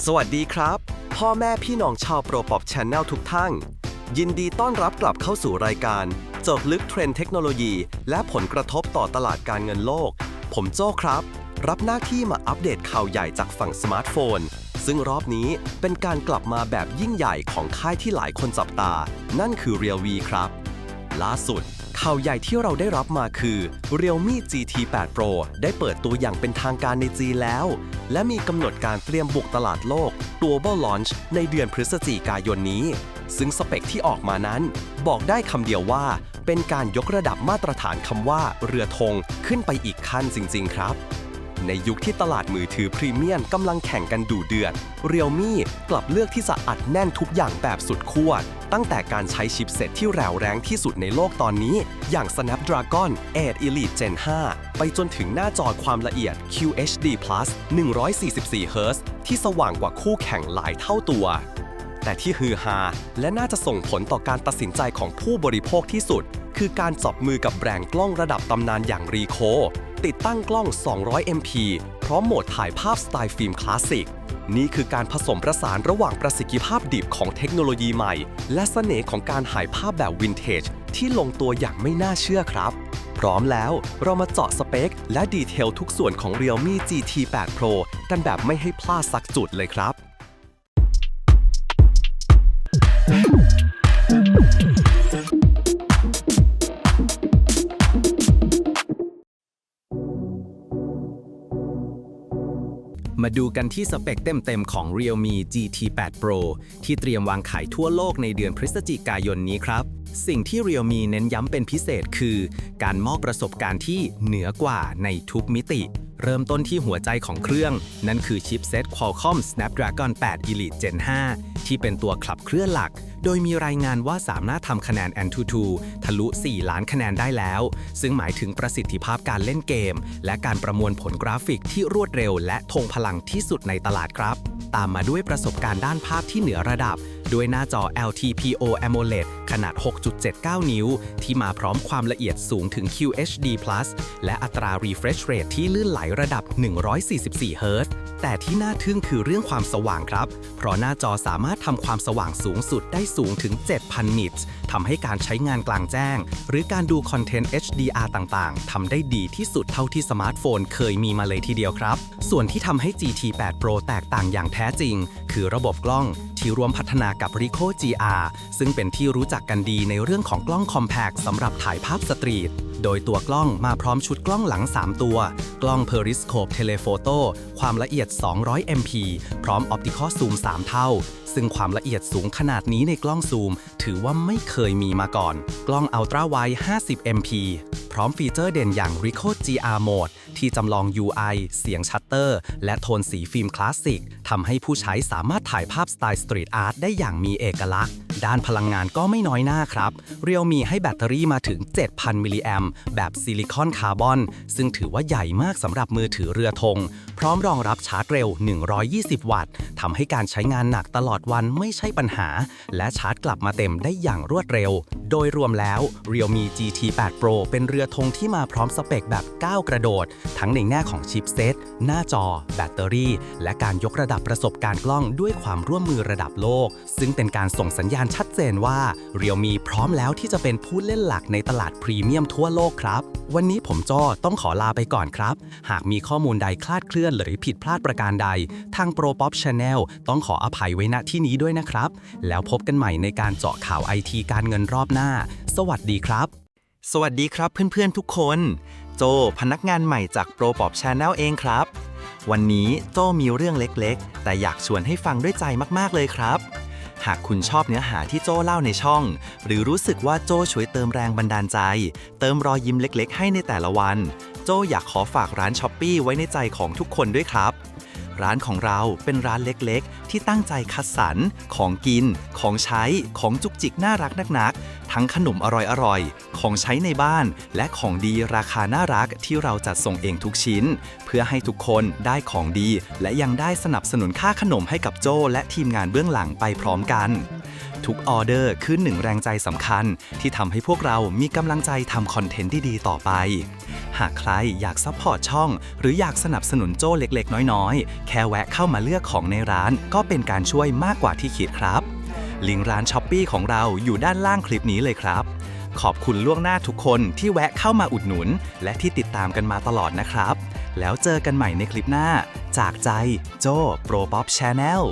สวัสดีครับ พ่อแม่พี่น้องชาวโปรปอบชแนลทุกท่าน ยินดีต้อนรับกลับเข้าสู่รายการเจาะลึกเทรนด์เทคโนโลยี และผลกระทบต่อตลาดการเงินโลก ผมโจ้ครับ รับหน้าที่มาอัปเดตข่าวใหญ่จากฝั่งสมาร์ทโฟน ซึ่งรอบนี้เป็นการกลับมาแบบยิ่งใหญ่ของค่ายที่หลายคนจับตา นั่นคือ Realme ครับ ล่าสุด ข่าวใหญ่ที่เราได้รับมาคือ Realme GT 8 Pro ได้เปิดตัวอย่างเป็นทางการในจีนแล้ว และมีกำหนดการเตรียมบุกตลาดโลก Global Launch ในเดือนพฤศจิกายนนี้ ซึ่งสเปคที่ออกมานั้น บอกได้คำเดียวว่า เป็นการยกระดับมาตรฐานคำว่าเรือธงขึ้นไปอีกขั้นจริง ๆ ครับ ในยุคที่ตลาดมือถือพรีเมียมกำลังแข่งกันดูเดือด Realme กลับเลือกที่จะอัดแน่นทุกอย่างแบบสุดขั้วตั้งแต่การใช้ชิปเซ็ตที่แรงแรงที่สุดในโลกตอนนี้ อย่าง Snapdragon 8 Elite Gen 5 ไปจนถึงหน้าจอความละเอียด QHD+ 144 Hz ที่สว่างกว่าคู่แข่งหลายเท่าตัว แต่ที่ฮือฮาและน่าจะส่งผลต่อการตัดสินใจของผู้บริโภคที่สุด คือการจับมือกับแบรนด์กล้องระดับตำนานอย่างรีโค ติดตั้งกล้อง 200 MP พร้อมโหมดถ่ายภาพสไตล์ฟิล์มคลาสสิก นี่คือการผสมประสานระหว่างประสิทธิภาพดิบของเทคโนโลยีใหม่ และเสน่ห์ของการถ่ายภาพแบบวินเทจ ที่ลงตัวอย่างไม่น่าเชื่อครับ พร้อมแล้วเรามาเจาะสเปค และดีเทลทุกส่วนของ Realme GT 8 Pro กันแบบไม่ให้พลาดสักจุดเลยครับ มาดูกันที่สเปคเต็มๆของ Realme GT 8 Pro ที่เตรียมวางขายทั่วโลกในเดือนพฤศจิกายนนี้ครับ สิ่งที่ Realme เน้นย้ำเป็นพิเศษคือ การมอบประสบการณ์ที่เหนือกว่าในทุกมิติ เริ่มต้นที่หัวใจของเครื่อง นั่นคือชิปเซ็ต Qualcomm Snapdragon 8 Elite Gen 5 ที่เป็นตัวขับเคลื่อนหลัก โดยมีรายงานว่าสามารถทำคะแนน Antutu ทะลุ 4 ล้านคะแนนได้แล้ว ซึ่งหมายถึงประสิทธิภาพการเล่นเกม และการประมวลผลกราฟิกที่รวดเร็ว และทงพลังที่สุดในตลาดครับ ตามมาด้วยประสบการณ์ด้านภาพที่เหนือระดับ ด้วยหน้าจอ LTPO AMOLED ขนาด 6.79 นิ้ว ที่มาพร้อมความละเอียดสูงถึง QHD+ และอัตรา refresh rate ที่ลื่นไหลระดับ 144 เฮิรตซ์แต่ที่น่าทึ่งคือเรื่องความสว่างครับ เพราะหน้าจอสามารถทำความสว่างสูงสุดได้สูงถึง 7,000 นิตทำให้การใช้งานกลางแจ้ง หรือการดูคอนเทนต์ HDR ต่างๆ ทำได้ดีที่สุดเท่าที่สมาร์ทโฟนเคยมีมาเลยทีเดียวครับ ส่วนที่ทำให้ GT 8 Pro แตกต่างอย่างแท้จริง คือระบบกล้องที่รวมพัฒนากับ Ricoh GR ซึ่งเป็นที่รู้จักกันดีในเรื่องของกล้อง Compact สำหรับถ่ายภาพสตรีท โดยตัวกล้องมาพร้อมชุดกล้องหลัง 3 ตัว กล้อง Periscope Telephoto ความละเอียด 200 MP พร้อม Optical Zoom 3 เท่า ซึ่งความละเอียดสูงขนาดนี้ในกล้องซูม ถือว่าไม่เคยมีมาก่อน กล้อง Ultra Wide 50 MP พร้อมฟีเจอร์เด่นอย่าง Ricoh GR Mode ที่จำลอง UI เสียงชัตเตอร์ และโทนสีฟิล์มคลาสสิกทำให้ผู้ใช้สามารถถ่ายภาพสไตล์สตรีทอาร์ตได้อย่างมีเอกลักษณ์ด้านพลังงานก็ไม่น้อยหน้าครับ เรียวมีให้แบตเตอรี่มาถึง 7,000 มิลลิแอมแบบซิลิคอนคาร์บอน ซึ่งถือว่าใหญ่มากสำหรับมือถือเรือธง พร้อมรองรับชาร์จเร็ว 120 วัตต์ทำให้การใช้งานหนักตลอดวันไม่ใช่ปัญหา และชาร์จกลับมาเต็มได้อย่างรวดเร็ว โดยรวมแล้ว Realme GT 8 Pro เป็นเรือธงที่มาพร้อมสเปคแบบก้าวกระโดด ทั้งในแง่ของชิปเซต หน้าจอ แบตเตอรี่ และการยกระดับประสบการณ์กล้องด้วยความร่วมมือระดับโลก ซึ่งเป็นการส่งสัญญาณชัดเจนว่า Realme พร้อมแล้วที่จะเป็นผู้เล่นหลักในตลาดพรีเมียมทั่วโลกครับ วันนี้ผมจ้อต้องขอลาไปก่อนครับ หากมีข้อมูลใดคลาดเคลื่อนหรือผิดพลาดประการใด ทาง Pro Pop Channel ต้องขออภัยไว้ณที่นี้ด้วยนะครับ แล้วพบกันใหม่ในการเจาะข่าวไอทีการเงินรอบหน้า สวัสดีครับ สวัสดีครับเพื่อนๆทุกคน โจพนักงานใหม่จาก Pro Pop Channel เองครับ วันนี้โจมีเรื่องเล็กๆ แต่อยากชวนให้ฟังด้วยใจมากๆเลยครับ หากคุณชอบเนื้อหาที่โจเล่าในช่อง หรือรู้สึกว่าโจช่วยเติมแรงบันดาลใจ เติมรอยยิ้มเล็กๆ ให้ในแต่ละวัน โจอยากขอฝากร้านช้อปปีไว้ในใจของทุกคนด้วยครับ ร้านของเราเป็นร้านเล็กๆ ที่ตั้งใจคัดสรร ของกิน ของใช้ ของจุกจิกน่ารักนักๆ ทั้งขนมอร่อยๆ ของใช้ในบ้าน และของดีราคาน่ารักที่เราจัดส่งเองทุกชิ้น เพื่อให้ทุกคนได้ของดี และยังได้สนับสนุนค่าขนมให้กับโจ้และทีมงานเบื้องหลังไปพร้อมกัน ทุกออเดอร์คือหนึ่งแรงใจสำคัญ ที่ทำให้พวกเรามีกำลังใจทำคอนเทนต์ที่ดีต่อไป หากใครอยากซัพพอร์ตช่อง หรืออยากสนับสนุนโจ้เล็กๆ น้อยๆ แค่แวะเข้ามาเลือกของในร้าน ก็เป็นการช่วยมากกว่าที่คิดครับ ลิงก์ร้านช้อปปีของเราอยู่ด้านล่างคลิปนี้เลยครับ ขอบคุณล่วงหน้าทุกคนที่แวะเข้ามาอุดหนุน และที่ติดตามกันมาตลอดนะครับ แล้วเจอกันใหม่ในคลิปหน้า จากใจโจ้โปรป๊อปชาแนล